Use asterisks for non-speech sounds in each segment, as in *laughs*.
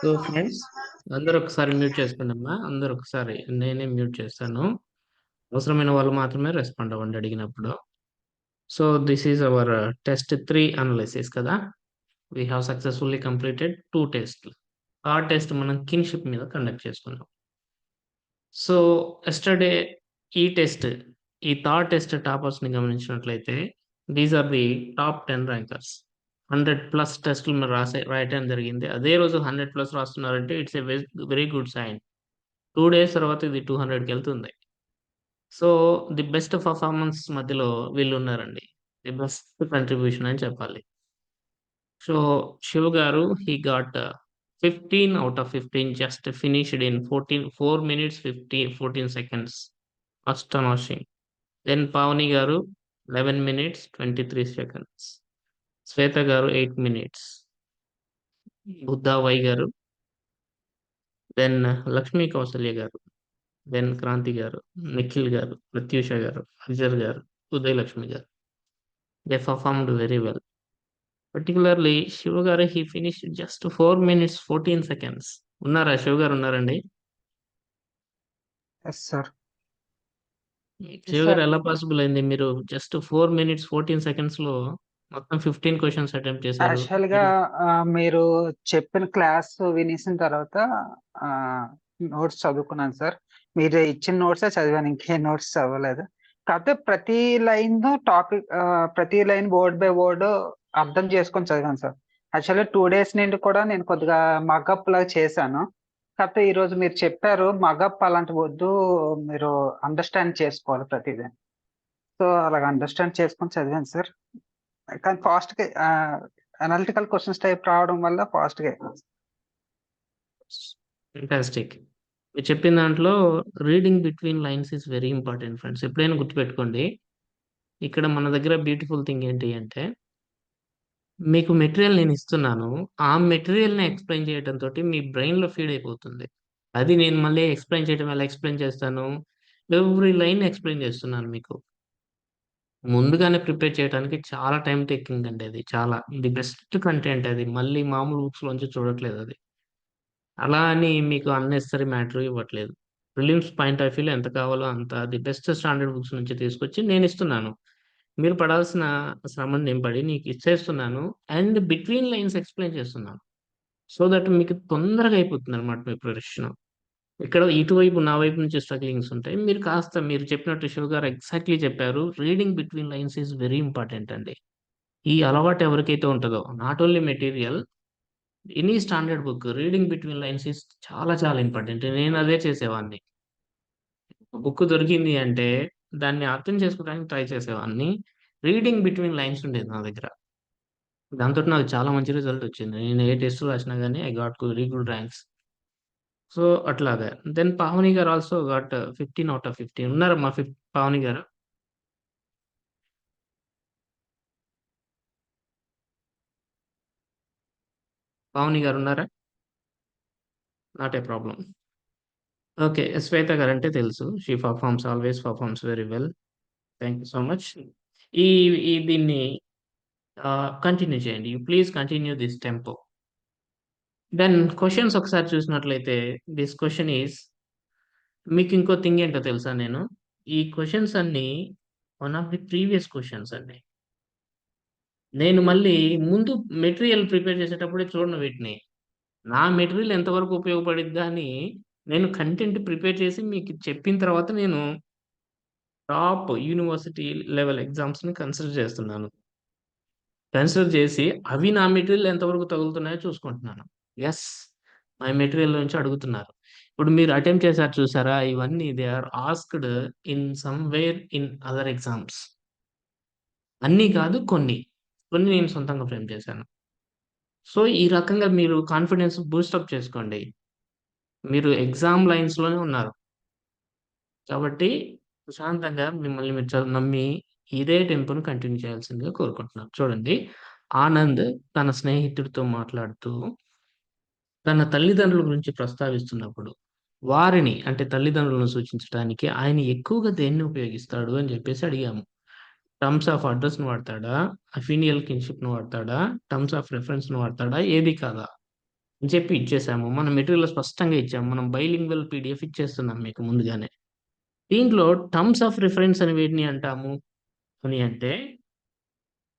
So friends అందరూ ఒకసారి mute చేసుకోండి అమ్మా అందరూ ఒకసారి నేనే మ్యూట్ చేస్తాను అవసరమైన వాళ్ళు మాత్రమే రెస్పాండ్ అవ్వండి అడిగినప్పుడు. So this is our test three analysis కదా? We have successfully completed two test ఆ టెస్ట్ మనం కిన్షిప్ మీద కండక్ట్ చేసుకున్నాం. సో ఎస్టర్డే ఈ టెస్ట్ ఈ థర్డ్ టెస్ట్ టాపర్స్ని గమనించినట్లయితే these are the top ten rankers hundred plus టెస్టులు మీరు రాసే రాయటం జరిగింది. అదే రోజు hundred plus రాస్తున్నారంటే it's a very good sign. Two days తర్వాత ఇది టూ హండ్రెడ్కి వెళ్తుంది. సో ది బెస్ట్ పర్ఫార్మెన్స్ మధ్యలో వీళ్ళు ఉన్నారండి. ది బెస్ట్ కంట్రిబ్యూషన్ అని చెప్పాలి. So Shiv garu he got fifteen out of fifteen just finished in fourteen four minutes fifty fourteen seconds. First then Pavani garu eleven minutes twenty three seconds. Shweta garu eight minutes. Buddha Y garu. Then Lakshmi Kausalya garu. Then Kranti గారు. నిఖిల్ గారు. ప్రత్యూష గారు. Azhar garu. Uday Lakshmi garu. They performed very well particularly Shiva garu he finish just four minutes fourteen seconds ఉన్నారా? శివ గారు ఉన్నారండి? శివ గారు ఎలా possible అయింది? మీరు జస్ట్ ఫోర్ మినిట్స్ ఫోర్టీన్ సెకండ్స్లో మొత్తం ఫిఫ్టీన్ క్వశ్చన్స్ అటెంప్ట్ చేశారు. యాక్చువల్గా ఆ, మీరు చెప్పిన క్లాస్ వినేసిన తర్వాత నోట్స్ చదువుకున్నాను సార్. మీరు ఇచ్చిన నోట్స్ చదివాను ఇంకే నోట్స్ చదవలేదు. కాకపోతే ప్రతి లైన్ టాపిక్ ప్రతి లైన్ వర్డ్ బై వర్డ్ అర్థం చేసుకొని చదివాను సార్. యాక్చువల్గా టూ డేస్ నుండి కూడా నేను కొద్దిగా మగప్ లాగా చేశాను. కాకపోతే ఈ రోజు మీరు చెప్పారు మగప్ అలాంటి వద్దు మీరు అండర్స్టాండ్ చేసుకోవాలి ప్రతిదీ. సో అలాగ అండర్స్టాండ్ చేసుకొని చదివాను సార్. కానీ ఫాస్ట్గా అనలిటికల్ క్వశ్చన్స్ టైప్ రావడం వల్ల ఫాస్ట్గా. ఫెంటాస్టిక్ మీరు చెప్పిన దాంట్లో reading between lines is very important friends ఎప్పుడైనా గుర్తుపెట్టుకోండి. ఇక్కడ మన దగ్గర బ్యూటిఫుల్ థింగ్ ఏంటి అంటే మీకు మెటీరియల్ నేను ఇస్తున్నాను. ఆ మెటీరియల్ని ఎక్స్ప్లెయిన్ చేయడం తోటి మీ బ్రెయిన్లో ఫీడ్ అయిపోతుంది. అది నేను మళ్ళీ ఎక్స్ప్లెయిన్ చేయడం ఎలా ఎక్స్ప్లెయిన్ చేస్తాను? ఎవ్రీ లైన్ ఎక్స్ప్లెయిన్ చేస్తున్నాను మీకు. ముందుగానే ప్రిపేర్ చేయడానికి చాలా టైం టేకింగ్ అండి అది. చాలా ది బెస్ట్ కంటెంట్ అది. మళ్ళీ మామూలు బుక్స్ లోంచి చూడట్లేదు అది. అలా అని మీకు అన్నెసరీ మ్యాటర్ ఇవ్వట్లేదు. ప్రిలిమ్స్ పాయింట్ ఆఫ్ వ్యూలో ఎంత కావాలో అంత ది బెస్ట్ స్టాండర్డ్ బుక్స్ నుంచి తీసుకొచ్చి నేను ఇస్తున్నాను. మీరు పడాల్సిన శ్రమను నేను పడి నీకు ఇచ్చేస్తున్నాను. అండ్ బిట్వీన్ లైన్స్ ఎక్స్ప్లెయిన్ చేస్తున్నాను. సో దట్ మీకు తొందరగా అయిపోతుంది అనమాట మీ ప్రొడక్షన్. ఇక్కడ ఇటువైపు నా వైపు నుంచి స్ట్రగ్లింగ్స్ ఉంటాయి. మీరు కాస్త మీరు చెప్పినట్టు శివ గారు ఎగ్జాక్ట్లీ చెప్పారు. Reading between lines is very important అండి. ఈ అలవాటు ఎవరికైతే ఉంటుందో not only material any standard book reading between lines is చాలా చాలా ఇంపార్టెంట్. నేను అదే చేసేవాడిని బుక్ దొరికింది అంటే దాన్ని అర్థం చేసుకోవడానికి ట్రై చేసేవాడిని రీడింగ్ బిట్వీన్ లైన్స్ ఉండేది నా దగ్గర. దాంతో నాకు చాలా మంచి రిజల్ట్ వచ్చింది. నేను ఏ టెస్ట్ రాసినా కానీ I got very good ranks. So అట్లాగా. Then Pavani garu also got fifteen out of fifteen మా ఫిఫ్ పావని గారు? పావని గారు ఉన్నారా? Not a problem okay Shweta garu అంటే తెలుసు. She performs always performs very well thank you so much ఈ ఈ దీన్ని కంటిన్యూ చేయండి. You please continue this tempo then questions ఒకసారి చూసినట్లయితే దిస్ క్వశ్చన్ ఈజ్ మీకు ఇంకో థింగ్ ఏంటో తెలుసా నేను? ఈ క్వశ్చన్స్ అన్ని one of the previous questions అండి. నేను మళ్ళీ ముందు మెటీరియల్ ప్రిపేర్ చేసేటప్పుడే చూడను వీటిని. నా మెటీరియల్ ఎంతవరకు ఉపయోగపడిద్దా అని నేను కంటెంట్ ప్రిపేర్ చేసి మీకు చెప్పిన తర్వాత నేను టాప్ యూనివర్సిటీ లెవెల్ ఎగ్జామ్స్ని కన్సిడర్ చేస్తున్నాను. కన్సిడర్ చేసి అవి నా మెటీరియల్ ఎంతవరకు తగులుతున్నాయో చూసుకుంటున్నాను. ఎస్ మై మెటీరియల్ నుంచి అడుగుతున్నారు. ఇప్పుడు మీరు అటెంప్ట్ చేశారు చూసారా? ఇవన్నీ they are asked in somewhere in other exams. అన్నీ కాదు కొన్ని. కొన్ని నేను సొంతంగా ఫ్రేమ్ చేశాను. సో ఈ రకంగా మీరు కాన్ఫిడెన్స్ బూస్టప్ చేసుకోండి. మీరు ఎగ్జామ్ లైన్స్లోనే ఉన్నారు. కాబట్టి ప్రశాంతంగా మిమ్మల్ని మీరు నమ్మి ఇదే టెంపును కంటిన్యూ చేయాల్సిందిగా కోరుకుంటున్నాను. చూడండి. ఆనంద్ తన స్నేహితుడితో మాట్లాడుతూ తన తల్లిదండ్రుల గురించి ప్రస్తావిస్తున్నప్పుడు వారిని అంటే తల్లిదండ్రులను సూచించడానికి ఆయన ఎక్కువగా దేన్ని ఉపయోగిస్తాడు అని చెప్పేసి అడిగాము టర్మ్స్ ఆఫ్ అడ్రస్ను వాడతాడా? అఫీనియల్ కిన్షిప్ను వాడతాడా? టర్మ్స్ ఆఫ్ రెఫరెన్స్ను వాడతాడా? ఏది కాదా? అని చెప్పి ఇచ్చేసాము. మనం మెటీరియల్ స్పష్టంగా ఇచ్చాము. మనం బైలింగ్వల్ పీడిఎఫ్ ఇచ్చేస్తున్నాం మీకు ముందుగానే. దీంట్లో టర్మ్స్ ఆఫ్ రిఫరెన్స్ అని వేటిని అంటాము? అని అంటే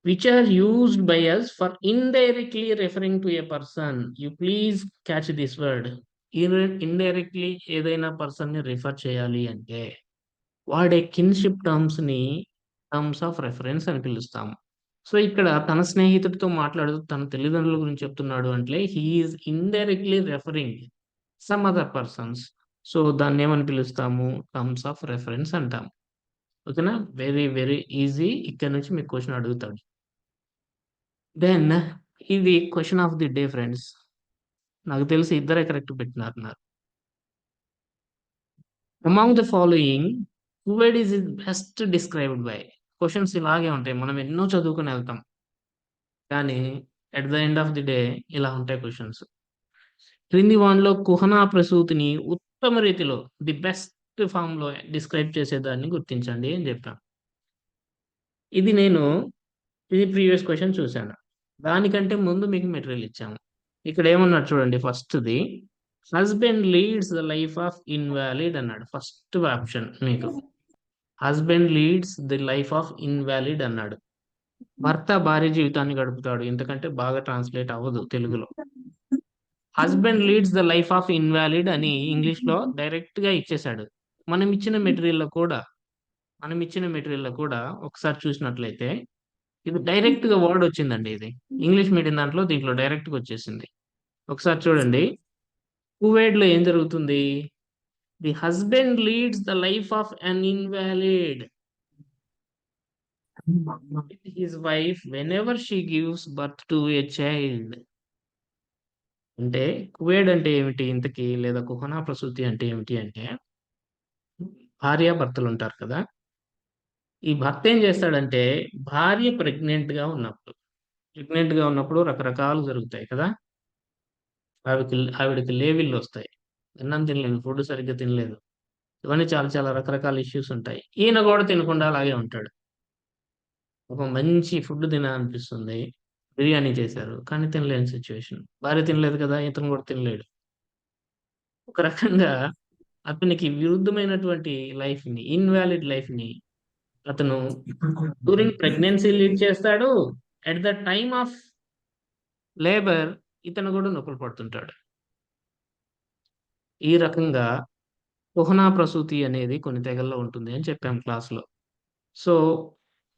which are used by us for indirectly referring to a person. You please catch this word. ఇర్ indirectly ఏదైనా పర్సన్‌ని రిఫర్ చేయాలి అంటే వాడే కిన్‌షిప్ టర్మ్స్‌ని టర్మ్స్ ఆఫ్ రెఫరెన్స్ అని పిలుస్తాము. సో, ఇక్కడ తన స్నేహితుడితో మాట్లాడుతూ తన తల్లిదండ్రుల గురించి చెప్తున్నాడు అంటే he is indirectly referring some other persons. So, దాన్ని ఏమని పిలుస్తాము? టర్మ్స్ ఆఫ్ రెఫరెన్స్ అంటాం. ఓకేనా? Very very easy. ఇక్కడ నుంచి మీకు క్వశ్చన్ అడుగుతాడు. దెన్ ఇది question of the day friends. నాకు తెలిసి ఇద్దరే కరెక్ట్ పెట్టినారు among the following couvade is is best described by questions ఇలాగే ఉంటాయి. మనం ఎన్నో చదువుకొని వెళ్తాం కానీ at the end of the day ఇలా ఉంటాయి క్వశ్చన్స్ క్రింది వాన్లో కుహనా ప్రసూతిని ఉత్తమ రీతిలో ది బెస్ట్ ఫామ్లో డిస్క్రైబ్ చేసేదాన్ని గుర్తించండి అని చెప్పాను. ఇది నేను ఇది ప్రీవియస్ క్వశ్చన్ చూశాను దానికంటే ముందు మీకు మెటీరియల్ ఇచ్చాము. ఇక్కడ ఏమన్నాడు చూడండి ఫస్ట్‌ది husband leads the life of invalid అన్నాడు. ఫస్ట్ ఆప్షన్ మీకు. Husband leads the life of invalid అన్నాడు. భర్త భార్య జీవితాన్ని గడుపుతాడు. ఎందుకంటే బాగా ట్రాన్స్‌లేట్ అవ్వదు తెలుగులో. Husband leads the life of invalid అని ఇంగ్లీష్లో డైరెక్ట్గా ఇచ్చేశాడు మనం ఇచ్చిన మెటీరియల్‌లో కూడా మనం ఇచ్చిన మెటీరియల్‌లో కూడా ఒకసారి చూసినట్లయితే ఇది డైరెక్ట్‌గా వర్డ్ వచ్చిందండి ఇది. ఇంగ్లీష్ మీడియం దాంట్లో దీంట్లో డైరెక్ట్‌గా వచ్చేసింది. ఒకసారి చూడండి. కువైట్‌లో ఏం జరుగుతుంది? The husband leads the life of an invalid. His wife whenever she gives birth to a child. అంటే కువేడ్ అంటే ఏమిటి ఇంతకీ? లేదా కుహనా ప్రసూతి అంటే ఏమిటి అంటే భార్యాభర్తలు ఉంటారు కదా! ఈ భర్త ఏం చేస్తాడంటే భార్య ప్రెగ్నెంట్‌గా ఉన్నప్పుడు, ప్రెగ్నెంట్‌గా ఉన్నప్పుడు రకరకాలు జరుగుతాయి కదా! ఆవిడకి ఆవిడకి లేవిళ్ళొస్తాయి. అన్నం తినలేదు. ఫుడ్ సరిగ్గా తినలేదు. ఇవన్నీ చాలా చాలా రకరకాల ఇష్యూస్ ఉంటాయి. ఈయన కూడా తినకుండా అలాగే ఉంటాడు. ఒక మంచి ఫుడ్ తినాలనిపిస్తుంది. బిర్యానీ చేశారు. కానీ తినలేని సిచ్యువేషన్ భార్య తినలేదు కదా! ఇతను కూడా తినలేడు. ఒక రకంగా అతనికి విరుద్ధమైనటువంటి లైఫ్‌ని, ఇన్వాలిడ్ లైఫ్‌ని అతను డ్యూరింగ్ ప్రెగ్నెన్సీ లీడ్ చేస్తాడు. At the time of labour ఇతను కూడా నొప్పులు పడుతుంటాడు. ఈ రకంగా కుహనా ప్రసూతి అనేది కొన్ని తెగల్లో ఉంటుంది అని చెప్పాం క్లాస్‌లో. సో,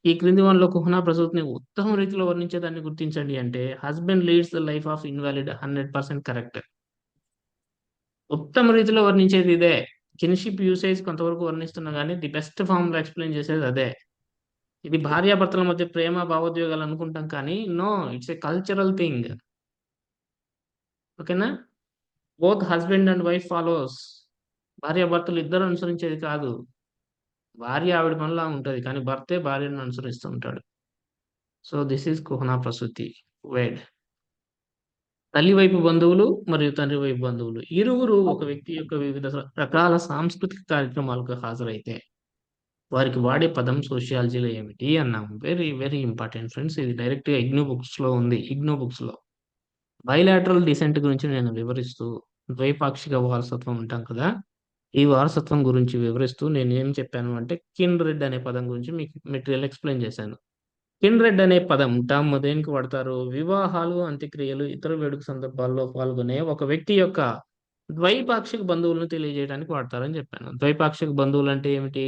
ఈ క్రింది వానిలో కుహనా ప్రసూతిని ఉత్తమ రీతిలో వర్ణించేదాన్ని గుర్తించండి అంటే husband leads the life of invalid 100% correct. ఉత్తమ రీతిలో వర్ణించేది ఇదే. కిన్‌షిప్ యూసేజ్ కొంతవరకు వర్ణిస్తున్నా కానీ ది బెస్ట్ ఫామ్లో ఎక్స్‌ప్లెయిన్ చేసేది అదే. ఇది భార్యాభర్తల మధ్య ప్రేమ భావోద్వేగాలు అనుకుంటాం కానీ no it's a cultural thing. ఓకేనా? Both husband and wife follows. భార్యాభర్తలు ఇద్దరు అనుసరించేది కాదు. భార్య ఆవిడ పనిలా ఉంటుంది కానీ భర్తే భార్యను అనుసరిస్తూ ఉంటాడు. సో, దిస్ ఈస్ కుహనా ప్రసూతి. వేడ్ తల్లి వైపు బంధువులు మరియు తండ్రి వైపు బంధువులు. ఇరువురు ఒక వ్యక్తి యొక్క వివిధ రకాల సాంస్కృతిక కార్యక్రమాలకు హాజరైతే వారికి వాడే పదం సోషియాలజీలో ఏమిటి అన్నాము. Very very important friends. ఇది డైరెక్ట్‌గా ఇగ్నో బుక్స్‌లో ఉంది. ఇగ్నో బుక్స్‌లో. బయలాటరల్ డిసెంట్ గురించి నేను వివరిస్తూ ద్వైపాక్షిక వారసత్వం అంటాం కదా! ఈ వారసత్వం గురించి వివరిస్తూ నేను ఏం చెప్పాను అంటే కిన్ రెడ్ అనే పదం గురించి మీకు మెటీరియల్ ఎక్స్‌ప్లెయిన్ చేశాను. కిన్‌డ్రెడ్ అనే పదం టర్మ్ దేనికి వాడతారు? వివాహాలు, అంత్యక్రియలు, ఇతర వేడుక సందర్భాల్లో పాల్గొనే ఒక వ్యక్తి యొక్క ద్వైపాక్షిక బంధువులను తెలియజేయడానికి వాడతారని చెప్పాను. ద్వైపాక్షిక బంధువులు అంటే ఏమిటి?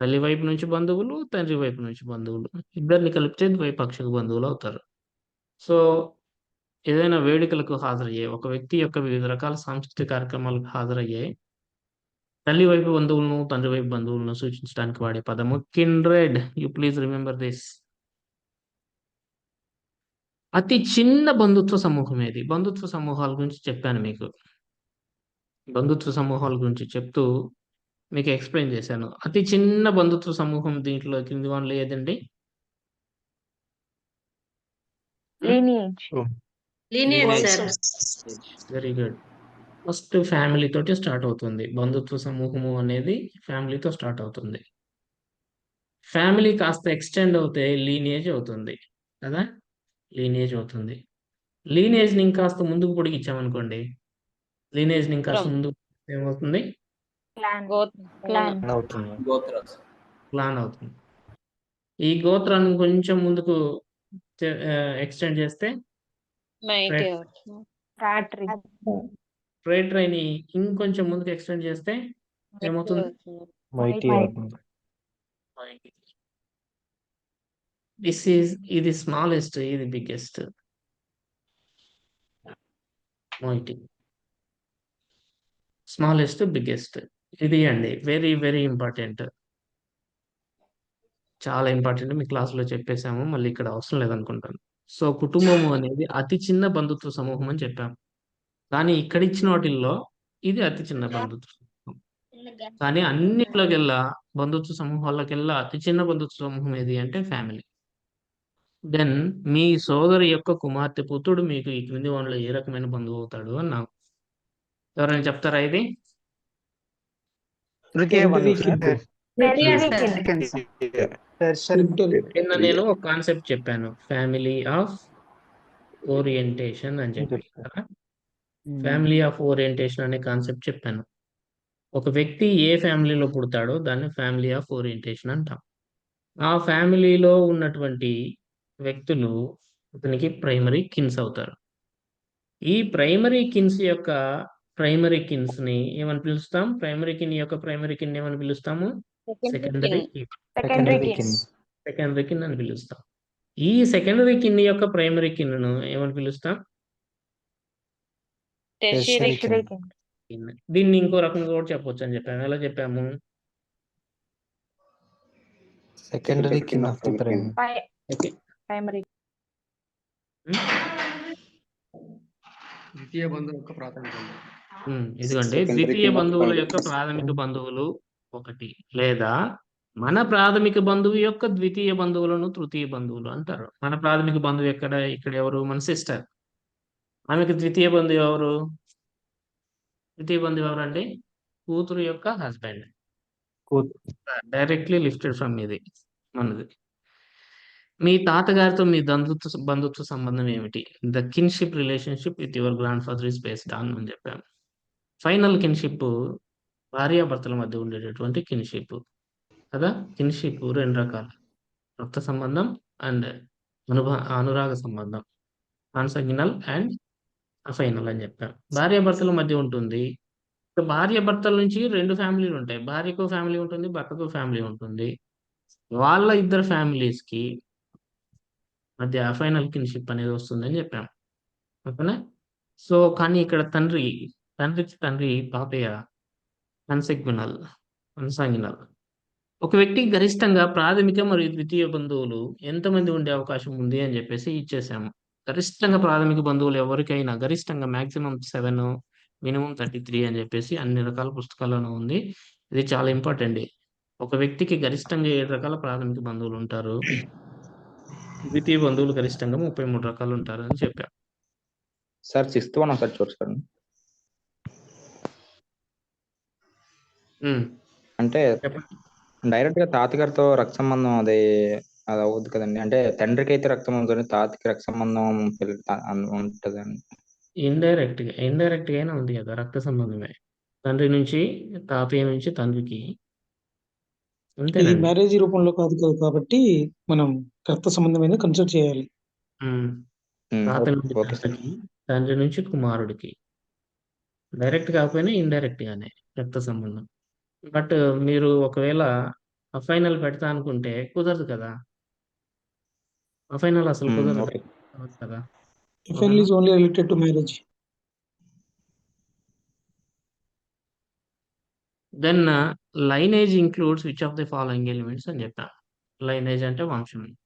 తల్లి వైపు నుంచి బంధువులు, తండ్రి వైపు నుంచి బంధువులు. ఇద్దరిని కలిపితే ద్వైపాక్షిక బంధువులు అవుతారు. సో, ఏదైనా వేడుకలకు హాజరయ్యే ఒక వ్యక్తి యొక్క వివిధ రకాల సాంస్కృతిక కార్యక్రమాలకు హాజరయ్యే తల్లి వైపు బంధువులను, తండ్రి వైపు బంధువులను సూచించడానికి వాడే పదము kindred. You please remember this. అతి చిన్న బంధుత్వ సమూహం ఏది? బంధుత్వ సమూహాల గురించి చెప్పాను మీకు. బంధుత్వ సమూహాల గురించి చెప్తూ మీకు ఎక్స్‌ప్లెయిన్ చేశాను. అతి చిన్న బంధుత్వ సమూహం దీంట్లో కింది వానిలో ఏదండి? Very good. ఫస్ట్ ఫ్యామిలీ తోటి స్టార్ట్ అవుతుంది. బంధుత్వ సమూహము అనేది ఫ్యామిలీతో స్టార్ట్ అవుతుంది. ఫ్యామిలీ కాస్త ఎక్స్టెండ్ అవుతే లీనియేజ్ అవుతుంది కదా లీనియేజ్ అవుతుంది. లీనియేజ్ని ఇంకాస్త ముందుకు పొడిగించామనుకోండి లీనియేజ్ని ఇంకాస్త గోత్రం. ముందుకు ఏమవుతుంది? క్లాన్ అవుతుంది. ప్లాన్ అవుతుంది. ఈ గోత్రాన్ని కొంచెం ముందుకు ఎక్స్టెండ్ చేస్తే ట్రేడ్ ట్రైన్ ఇంకొంచెం ముందుకు ఎక్స్టెండ్ చేస్తే ఏమవుతుంది? దిస్ ఈజ్ ఇది స్మాలెస్ట్ ఇది బిగ్గెస్ట్ మోయిటీ స్మాలెస్ట్ బిగ్గెస్ట్ ఇది అండి వెరీ వెరీ ఇంపార్టెంట్ చాలా ఇంపార్టెంట్ మీ క్లాసులో చెప్పేశాము మళ్ళీ ఇక్కడ అవసరం లేదనుకుంటాను. సో కుటుంబము అనేది అతి చిన్న బంధుత్వ సమూహం అని చెప్పాము కానీ ఇక్కడ ఇచ్చిన వాటిల్లో ఇది అతి చిన్న బంధుత్వ సమూహం. కానీ అన్నిట్లోకెల్లా బంధుత్వ సమూహాలకెల్లా అతి చిన్న బంధుత్వ సమూహం ఏది అంటే ఫ్యామిలీ దెన్ మీ సోదరి యొక్క కుమార్తె పుత్రుడు మీకు ఈ క్రింది వాళ్ళలో ఏ రకమైన బంధువు అవుతాడు అన్నాం ఎవరైనా చెప్తారా ఇది? నిన్న నేను ఒక కాన్సెప్ట్ చెప్పాను. ఫ్యామిలీ ఆఫ్ ఓరియంటేషన్ అని చెప్పి ఫ్యామిలీ ఆఫ్ ఓరియంటేషన్ అనే కాన్సెప్ట్ చెప్పాను. ఒక వ్యక్తి ఏ ఫ్యామిలీలో పుడతాడో దాన్ని ఫ్యామిలీ ఆఫ్ ఓరియంటేషన్ అంటాం. ఆ ఫ్యామిలీలో ఉన్నటువంటి వ్యక్తులు అతనికి ప్రైమరీ కిన్స్ అవుతారు. ఈ ప్రైమరీ కిన్స్ యొక్క ప్రైమరీ కిన్స్ని ఏమని పిలుస్తాం? ప్రైమరీ కిన్ యొక్క ప్రైమరీ కిన్ ఏమని పిలుస్తాము? సెకండరీ సెకండరీ కిన్ కిన్ అని పిలుస్తాం. ఈ సెకండరీ కిన్ యొక్క ప్రైమరీ కిన్ను ఏమని పిలుస్తాం. కిన్ కిన్ దీన్ని ఇంకో రకంగా కూడా చెప్పొచ్చు అని చెప్పాము. ఎలా చెప్పాము? సెకండరీ కింద of the prime okay primary. ద్వితీయ బంధువు యొక్క ప్రాథమిక ఇదిగోండి. ద్వితీయ బంధువుల యొక్క. ప్రాథమిక బంధువులు ఒకటి లేదా మన ప్రాథమిక బంధువు యొక్క ద్వితీయ బంధువులను తృతీయ బంధువులు అంటారు. మన ప్రాథమిక బంధువు ఎక్కడ? ఇక్కడ ఎవరు? మన సిస్టర్. ఆమెకు ద్వితీయ బంధువు ఎవరు? ద్వితీయ బంధువు ఎవరండి? కూతురు యొక్క హస్బెండ్. కూతురు. డైరెక్ట్లీ లిఫ్టెడ్ ఫ్రమ్ ఇది మనది. మీ తాతగారితో మీ బంధుత్వ బంధుత్వ సంబంధం ఏమిటి? The kinship relationship with your grandfather is based on అని చెప్పాము ఫైనల్ కిన్షిప్ భార్యాభర్తల మధ్య ఉండేటటువంటి కిన్షిప్. కదా? కిన్షిప్ రెండు రకాలు. రక్త సంబంధం అండ్ అనుభ అనురాగ సంబంధం. కాన్సంగినల్ అండ్ అఫైనల్ అని చెప్పాం భార్యాభర్తల మధ్య ఉంటుంది. భార్యాభర్తల నుంచి రెండు ఫ్యామిలీలు ఉంటాయి. భార్యకు ఫ్యామిలీ ఉంటుంది భర్తకు ఫ్యామిలీ ఉంటుంది. వాళ్ళ ఇద్దరు ఫ్యామిలీస్కి కి మధ్య ఫైనల్ కిన్షిప్ అనేది వస్తుందని చెప్పాం ఓకేనా? సో కానీ ఇక్కడ తండ్రి తండ్రికి తండ్రి తాతయ్య కన్సెగ్మినల్ కన్సాంగినల్ ఒక వ్యక్తికి గరిష్టంగా ప్రాథమిక మరియు ద్వితీయ బంధువులు ఎంతమంది ఉండే అవకాశం ఉంది అని చెప్పేసి ఇచ్చేసాము. గరిష్టంగా ప్రాథమిక బంధువులు ఎవరికైనా గరిష్టంగా maximum seven minimum thirty three అని చెప్పేసి అన్ని రకాల పుస్తకాల్లోనూ ఉంది. ఇది చాలా ఇంపార్టెంట్. ఒక వ్యక్తికి గరిష్టంగా ఏడు రకాల ప్రాథమిక బంధువులు ఉంటారు? ద్వితీయ బంధువులు గరిష్టంగా ముప్పై మూడు రకాలు ఉంటారు అని చెప్పారు సార్ సిక్స్త్ వన్ ఒకసారి ఉమ్, అంటే డైరెక్ట్గా తాతగారితో రక్త సంబంధం అది అది అవ్వదు కదండి. అంటే తండ్రికి అయితే రక్త సంబంధం తాతకి రక్త సంబంధం ఉంటదండి. ఇండైరెక్ట్గా ఇండైరెక్ట్ గానే ఉంది కదా రక్త సంబంధమే తండ్రి నుంచి తాతయ్య నుంచి తండ్రికి. మ్యారేజ్ రూపంలో కాదు కదా కాబట్టి మనం రక్త సంబంధమైన కన్సిడర్ చేయాలి. తాత తండ్రికి తండ్రి నుంచి కుమారుడికి. డైరెక్ట్ కాకపోయినా ఇండైరెక్ట్ గానే రక్త సంబంధం. బట్ మీరు ఒకవేళ ఫైనల్ పెడతా అనుకుంటే కుదరదు కదా? ఫైనల్ అసలు కుదరదు కదా? Only related to marriage then lineage includes which of the following elements అని చెప్పాను లైనేజ్ అంటే వంశం.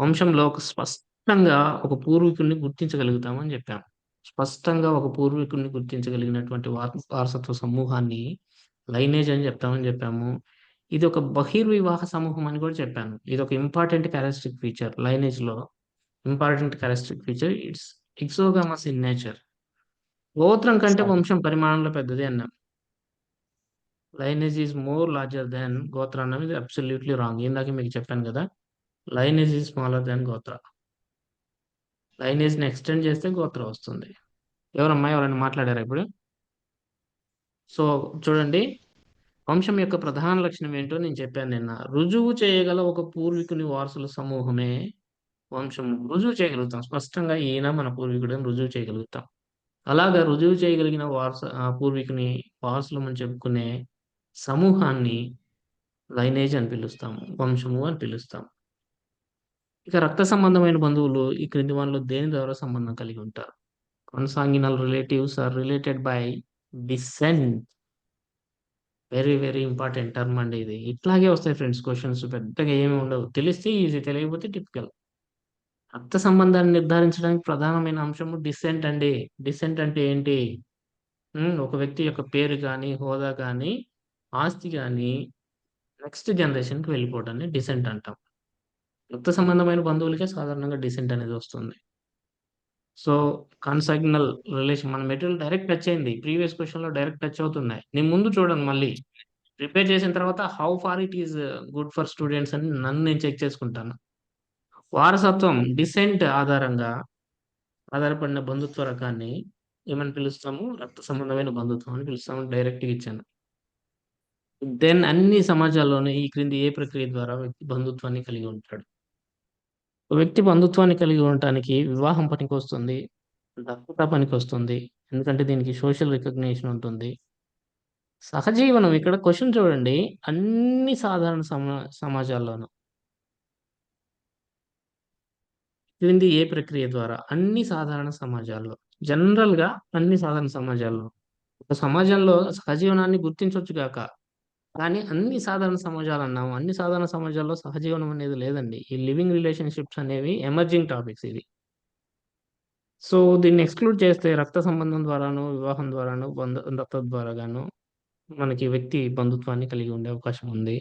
వంశంలో ఒక స్పష్టంగా ఒక పూర్వీకుడిని గుర్తించగలుగుతామని చెప్పాం స్పష్టంగా ఒక పూర్వీకుడిని గుర్తించగలిగినటువంటి వార- వారసత్వ సమూహాన్ని లైనేజ్ అని చెప్తామని చెప్పాము. ఇది ఒక బహిర్వివాహ సమూహం అని కూడా చెప్పాను. ఇది ఒక important characteristic feature లైనేజ్లో important characteristic feature it's exogamous in nature. గోత్రం కంటే వంశం పరిమాణంలో పెద్దది అన్నాం. Lineage is more larger than gotra అన్నది అబ్సల్యూట్లీ రాంగ్. ఇందాక మీకు చెప్పాను కదా లైనేజ్ ఈజ్ స్మాలర్ దాన్ గోత్ర లైనేజ్ని ఎక్స్టెండ్ చేస్తే గోత్ర వస్తుంది. ఎవరమ్మా ఎవరైనా మాట్లాడారా ఇప్పుడు? సో చూడండి. వంశం యొక్క ప్రధాన లక్షణం ఏంటో నేను చెప్పాను నిన్న. రుజువు చేయగల ఒక పూర్వీకుని వారసుల సమూహమే వంశం. రుజువు చేయగలుగుతాం. స్పష్టంగా ఈయన మన పూర్వీకుడిని రుజువు చేయగలుగుతాం. అలాగా రుజువు చేయగలిగిన వారస ఆ పూర్వీకుని వారసులం అని చెప్పుకునే సమూహాన్ని లైనేజ్ అని పిలుస్తాము. వంశము అని పిలుస్తాం ఇక రక్త సంబంధమైన బంధువులు ఈ క్రింది వానిలో దేని ద్వారా సంబంధం కలిగి ఉంటారు? Consanguineal relatives are related by descent. Very very important term అండి ఇది. ఇట్లాగే వస్తాయి ఫ్రెండ్స్ క్వశ్చన్స్. పెద్దగా ఏమి ఉండవు. తెలిస్తే ఈజీ తెలియకపోతే టిపికల్. రక్త సంబంధాన్ని నిర్ధారించడానికి ప్రధానమైన అంశము డిసెంట్ అండి. డిసెంట్ అంటే ఏంటి? ఒక వ్యక్తి యొక్క పేరు కానీ హోదా కానీ ఆస్తి కానీ నెక్స్ట్ జనరేషన్కి వెళ్ళిపోవడాన్ని డిసెంట్ అంటాం. రక్త సంబంధమైన బంధువులకే సాధారణంగా డిసెంట్ అనేది వస్తుంది. సో కన్సాగ్నల్ రిలేషన్ మన మెటీరియల్ డైరెక్ట్ టచ్ అయింది. ప్రీవియస్ క్వశ్చన్లో డైరెక్ట్ టచ్ అవుతున్నాయి. నేను ముందు చూడండి మళ్ళీ. ప్రిపేర్ చేసిన తర్వాత how far it is good for students అని నన్ను నేను చెక్ చేసుకుంటాను. వారసత్వం డిసెంట్ ఆధారంగా ఆధారపడిన బంధుత్వ రకాన్ని ఏమని పిలుస్తాము? రక్త సంబంధమైన బంధుత్వం అని పిలుస్తాము. డైరెక్ట్గా ఇచ్చాను. దెన్ అన్ని సమాజాల్లోనే ఈ క్రింది ఏ ప్రక్రియ ద్వారా వ్యక్తి బంధుత్వాన్ని కలిగి ఉంటాడు. వ్యక్తి బంధుత్వాన్ని కలిగి ఉండటానికి వివాహం పనికి వస్తుంది దత్తత పనికి వస్తుంది ఎందుకంటే దీనికి సోషల్ రికగ్నిషన్ ఉంటుంది. సహజీవనం ఇక్కడ క్వశ్చన్ చూడండి అన్ని సాధారణ సమా సమాజాల్లోనూ. క్రింది ఏ ప్రక్రియ ద్వారా? అన్ని సాధారణ సమాజాల్లో. జనరల్గా అన్ని సాధారణ సమాజాల్లో. ఒక సమాజంలో సహజీవనాన్ని గుర్తించవచ్చు గాక. కానీ అన్ని సాధారణ సమాజాలు అన్నాము. అన్ని సాధారణ సమాజాల్లో సహజీవనం అనేది లేదండి. ఈ లివింగ్ రిలేషన్షిప్స్ అనేవి ఎమర్జింగ్ టాపిక్స్ ఇది సో దీన్ని ఎక్స్క్లూడ్ చేస్తే రక్త సంబంధం ద్వారాను వివాహం ద్వారాను బంధ దత్తత ద్వారా గాను మనకి వ్యక్తి బంధుత్వాన్ని కలిగి ఉండే అవకాశం ఉంది.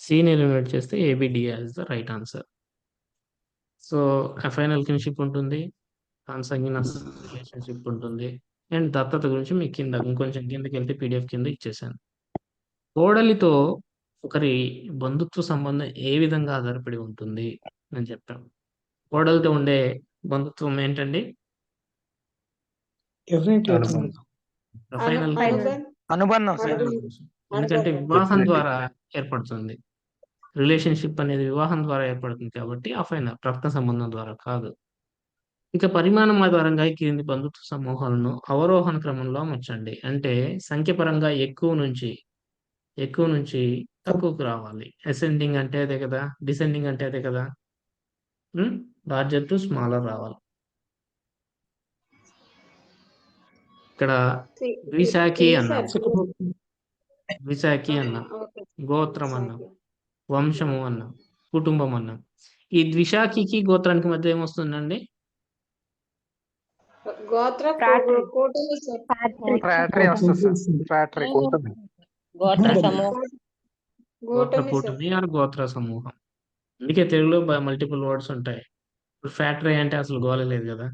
సీని ఎలిమినేట్ చేస్తే A B D A is the right answer so final kinship ఉంటుంది. కాన్సంగినస్ *laughs* రిలేషన్షిప్ ఉంటుంది. అండ్ దత్తత గురించి మీకు కింద ఇంకొంచెం కిందకి వెళ్తే పీడిఎఫ్ కింద ఇచ్చేసాను. కోడలితో ఒకరి బంధుత్వ సంబంధం ఏ విధంగా ఆధారపడి ఉంటుంది అని చెప్పాం. కోడలితో ఉండే బంధుత్వం ఏంటండి? అనుబంధం. ఫైనల్ ఎందుకంటే వివాహం ద్వారా ఏర్పడుతుంది. రిలేషన్షిప్ అనేది వివాహం ద్వారా ఏర్పడుతుంది కాబట్టి ఆ ఫైనల్ రక్త సంబంధం ద్వారా కాదు. ఇక పరిమాణం ఆధారంగా ఈ క్రింది బంధుత్వ సమూహాలను అవరోహణ క్రమంలో అమర్చండి. అంటే సంఖ్యపరంగా ఎక్కువ నుంచి ఎక్కువ నుంచి తక్కువకు రావాలి. అసెండింగ్ అంటే అదే కదా? డిసెండింగ్ అంటే అదే కదా? లార్జర్ టు స్మాలర్ రావాలి. ఇక్కడ ద్విశాఖి అన్నాం ద్విశాఖి అన్నాం గోత్రం అన్నాం వంశము అన్నాం కుటుంబం అన్నాం. ఈ ద్విశాఖికి గోత్రానికి మధ్య ఏమొస్తుందండి? గోత్ర గోత్ర సమూహం. గోత్ర కూటమి ఆర్ గోత్ర సమూహం. అందుకే తెలుగులో మల్టిపుల్ వర్డ్స్ ఉంటాయి. ఇప్పుడు ఫ్యాక్టరీ అంటే అసలు గోల లేదు కదా?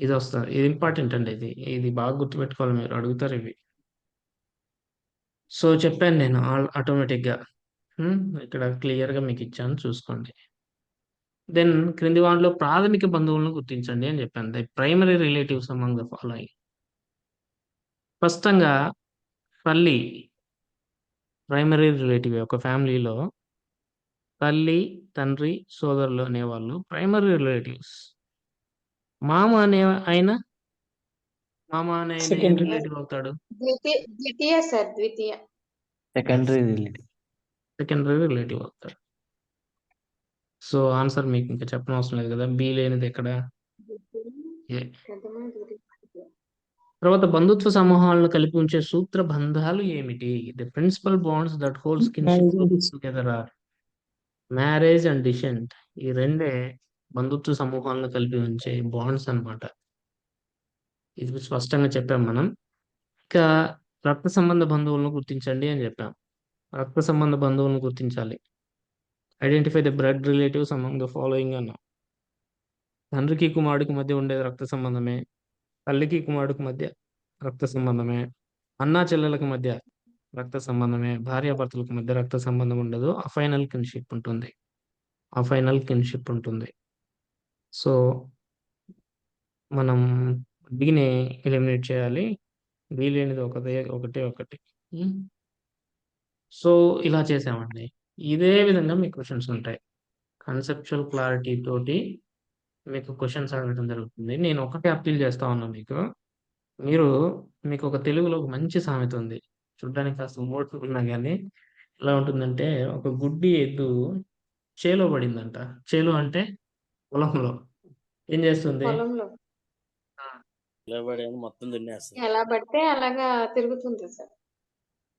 ఇది వస్తుంది ఇది ఇంపార్టెంట్ అండి ఇది. ఇది బాగా గుర్తుపెట్టుకోవాలి మీరు అడుగుతారు ఇవి. సో చెప్పాను నేను ఆటోమేటిక్గా. ఇక్కడ క్లియర్గా మీకు ఇచ్చాను చూసుకోండి. దెన్ క్రింది వాటిలో ప్రాథమిక బంధువులను గుర్తించండి అని చెప్పాను. The primary relatives among the following. స్పష్టంగా తల్లి ప్రైమరీ రిలేటివ్ ఒక ఫ్యామిలీలో తల్లి తండ్రి సోదరులు అనేవాళ్ళు ప్రైమరీ రిలేటివ్స్ మామ అనే ఆయన? మామ అనే. రిలేటివ్ అవుతాడు? ద్వితీయ సార్ ద్వితీయ. సెకండరీ రిలేటివ్ సెకండరీ రిలేటివ్ అవుతారు సో ఆన్సర్ మీకు ఇంకా చెప్పనవసరం లేదు కదా? బి లేనిది ఎక్కడ? ఏ. తర్వాత బంధుత్వ సమూహాలను కలిపి ఉంచే సూత్ర బంధాలు ఏమిటి? The principle bonds that kinship together are marriage and descent ఈ రెండే బంధుత్వ సమూహాలను కలిపి ఉంచే బాండ్స్ అన్నమాట. ఇది స్పష్టంగా చెప్పాం మనం. ఇక రక్త సంబంధ బంధువులను గుర్తించండి అని చెప్పాం. రక్త సంబంధ బంధువులను గుర్తించాలి. Identify the blood relatives among the following అన్నాం. తండ్రికి కుమారుడికి మధ్య ఉండేది రక్త సంబంధమే. తల్లికి కుమారుడికి మధ్య రక్త సంబంధమే. అన్నా చెల్లెలకు మధ్య రక్త సంబంధమే. భార్యాభర్తలకు మధ్య రక్త సంబంధం ఉండదు. అఫైనల్ కిన్షిప్ ఉంటుంది. అఫైనల్ కిన్షిప్ ఉంటుంది. సో మనం బిని ఎలిమినేట్ చేయాలి. బి లేనిది ఒకటే ఒకటే ఒకటి. ఉం? సో ఇలా చేసామండి. ఇదే విధంగా మీకు క్వశ్చన్స్ ఉంటాయి. కన్సెప్చువల్ క్లారిటీ తోటి మీకు క్వశ్చన్స్ అడగడం జరుగుతుంది. నేను ఒకటే అప్పీల్ చేస్తా ఉన్నా మీకు. మీరు మీకు ఒక తెలుగులో ఒక మంచి సామెత ఉంది. చూడడానికి కాస్త మోటు ఉన్నా కానీ ఎలా ఉంటుందంటే ఒక గుడ్డి ఎద్దు చేలో పడిందంట. చేలో అంటే పొలంలో. ఏం చేస్తుంది? పొలంలో. నిలబడేది మొత్తం దున్నేస్తుంది ఎలా పడితే అలాగా తిరుగుతుంది సార్.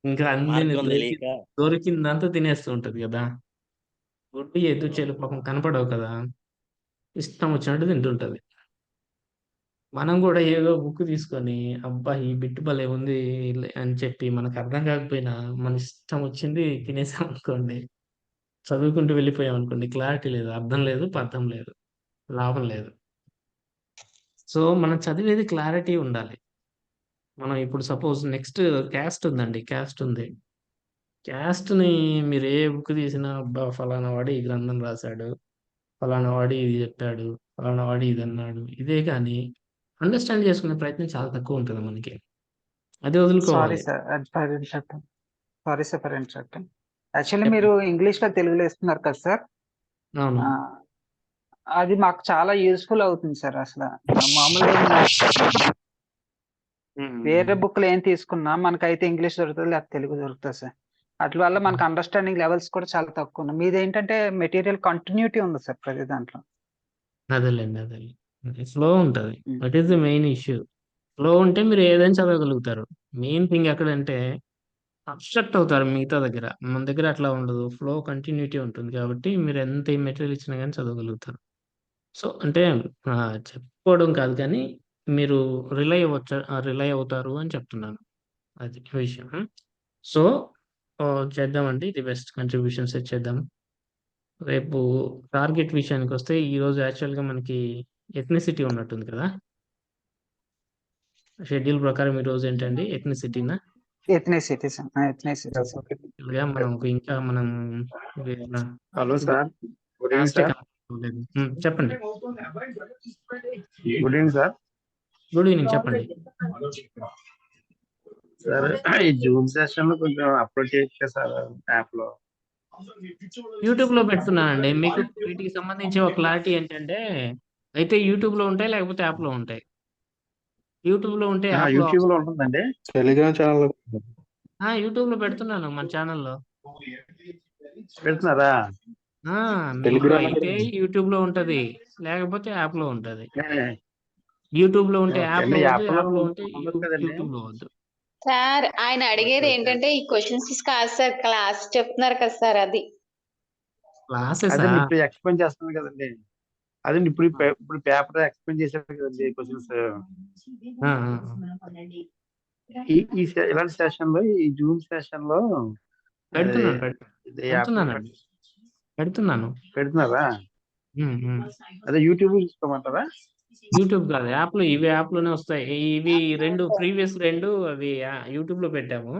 ఇంకా అన్ని తెలియక. దొరికిందంతా తినేస్తూ ఉంటది కదా. గుడ్డి ఎద్దు చేలు పాపం కనపడవు కదా. ఇష్టం వచ్చినట్టు తింటుంటుంది. మనం కూడా ఏదో బుక్ తీసుకొని అబ్బా ఈ బిట్టు భలే ఉంది అని చెప్పి మనకు అర్థం కాకపోయినా మన ఇష్టం వచ్చింది తినేసాం అనుకోండి చదువుకుంటూ వెళ్ళిపోయాం అనుకోండి క్లారిటీ లేదు అర్థం లేదు పర్థం లేదు లాభం లేదు. సో మనం చదివేది క్లారిటీ ఉండాలి. మనం ఇప్పుడు సపోజ్ నెక్స్ట్ క్యాస్ట్ ఉందండి క్యాస్ట్ ఉంది. క్యాస్ట్ని మీరు ఏ బుక్ తీసినా అబ్బా ఫలానా వాడు ఈ గ్రంథం రాశాడు ఫలానా వాడు ఇది చెప్పాడు ఫలానా వాడు ఇది అన్నాడు. ఇదే కానీ అండర్స్టాండ్ చేసుకునే ప్రయత్నం చాలా తక్కువ ఉంటుంది మనకి. అది సారీ వదులుకోవాలి sir for sorry sir for interrupting actually మీరు ఇంగ్లీష్లో తెలుగులో ఇస్తున్నారు కదా సార్ అవును. ఆ, అది మాకు చాలా యూస్ఫుల్ అవుతుంది సార్ అసలు. మామూలుగా వేరే బుక్లో ఏం తీసుకున్నా మనకైతే ఇంగ్లీష్ దొరుకుతుంది లేకపోతే తెలుగు దొరుకుతుంది సార్ అట్ల వల్ల మనకు అండర్స్టాండింగ్ లెవెల్స్ కూడా చాలా తక్కువ ఉన్నాయి. మీది ఏంటంటే మెటీరియల్ కంటిన్యూటీ ఉంది సార్ ప్రతి దాంట్లో. అదేలేండి అదేలే. ఫ్లో ఉంటుంది. That is the main issue flow ఉంటే మీరు ఏదైనా చదవగలుగుతారు. మెయిన్ థింగ్ ఎక్కడంటే అబ్స్ట్రక్ట్ అవుతారు మిగతా దగ్గర. మన దగ్గర అట్లా ఉండదు. ఫ్లో కంటిన్యూటీ ఉంటుంది కాబట్టి మీరు ఎంత మెటీరియల్ ఇచ్చినా కానీ చదవగలుగుతారు. సో అంటే చెప్పుకోవడం కాదు కానీ మీరు రిలై అవ్వచ్చు రిలై అవుతారు అని చెప్తున్నాను. అది విషయం. సో చేద్దామండి. ఇది బెస్ట్ కంట్రిబ్యూషన్స్ చేద్దాం. రేపు టార్గెట్ విషయానికి వస్తే ఈ రోజు యాక్చువల్గా మనకి ఎథ్నిసిటీ ఉన్నట్టుంది కదా. షెడ్యూల్ ప్రకారం ఈ రోజు ఏంటండి? ఎథ్నిసిటీనా ఎథ్నిసిటీ సార్ ఎథ్నిసిటీ సార్గా మనం ఇంకా మనం hello sir good evening last sir చెప్పండి. Good evening sir good evening చెప్పండి. సార్. ఈ జూమ్ సెషన్లో కొంచెం అప్లోడ్ చేయొచ్చు సార్ యాప్లో యూట్యూబ్లో పెడుతున్నానండి. మీకు వీటికి సంబంధించి ఒక క్లారిటీ ఏంటంటే అయితే యూట్యూబ్లో ఉంటాయి లేకపోతే యాప్లో ఉంటాయి? యూట్యూబ్లో ఉంటే యూట్యూబ్లో ఉంటుందండి. టెలిగ్రామ్ ఛానల్ ఆ, యూట్యూబ్లో పెడుతున్నాను మన ఛానల్లో. పెడుతున్నారా? టెలిగ్రామ్ అయితే యూట్యూబ్లో ఉంటది లేకపోతే యాప్లో ఉంటది యూట్యూబ్లో ఉంటే యాప్లో యాప్ ఉంటే. యూట్యూబ్లో వద్దు సార్ ఆయన అడిగేది ఏంటంటే ఈ క్వశ్చన్స్ కాదు సార్ క్లాస్ చెప్తున్నారు కదా సార్ అది. క్లాసెస్ అదే ఇప్పుడు ఎక్స్ప్లెయిన్ చేస్తున్నాను కదండి. అదే ఇప్పుడు ఈ పే- ఇప్పుడు పేపర్ ఎక్స్ప్లెయిన్ చేశారు కదండి క్వశ్చన్స్ ఈ ఈ సె- ఇలాంటి సెషన్లో ఈ జూమ్ సెషన్లో పెడుతున్నాను పెడు- ఇది యాప్లో పెడుతున్నానండి పెడుతున్నాను. పెడుతున్నారా? ఉమ్, ఉమ్. అదే యూట్యూబ్ చూసుకోమంటారా? యూట్యూబ్ కాదు యాప్లో ఇవి యాప్లోనే వస్తాయి ఇవి రెండు ప్రీవియస్ రెండు అవి యూట్యూబ్లో పెట్టాము.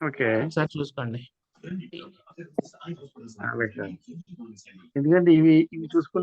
ఓకే. ఒకసారి చూసుకోండి. సార్ ఎందుకంటే ఇవి ఇవి చూసుకుంటే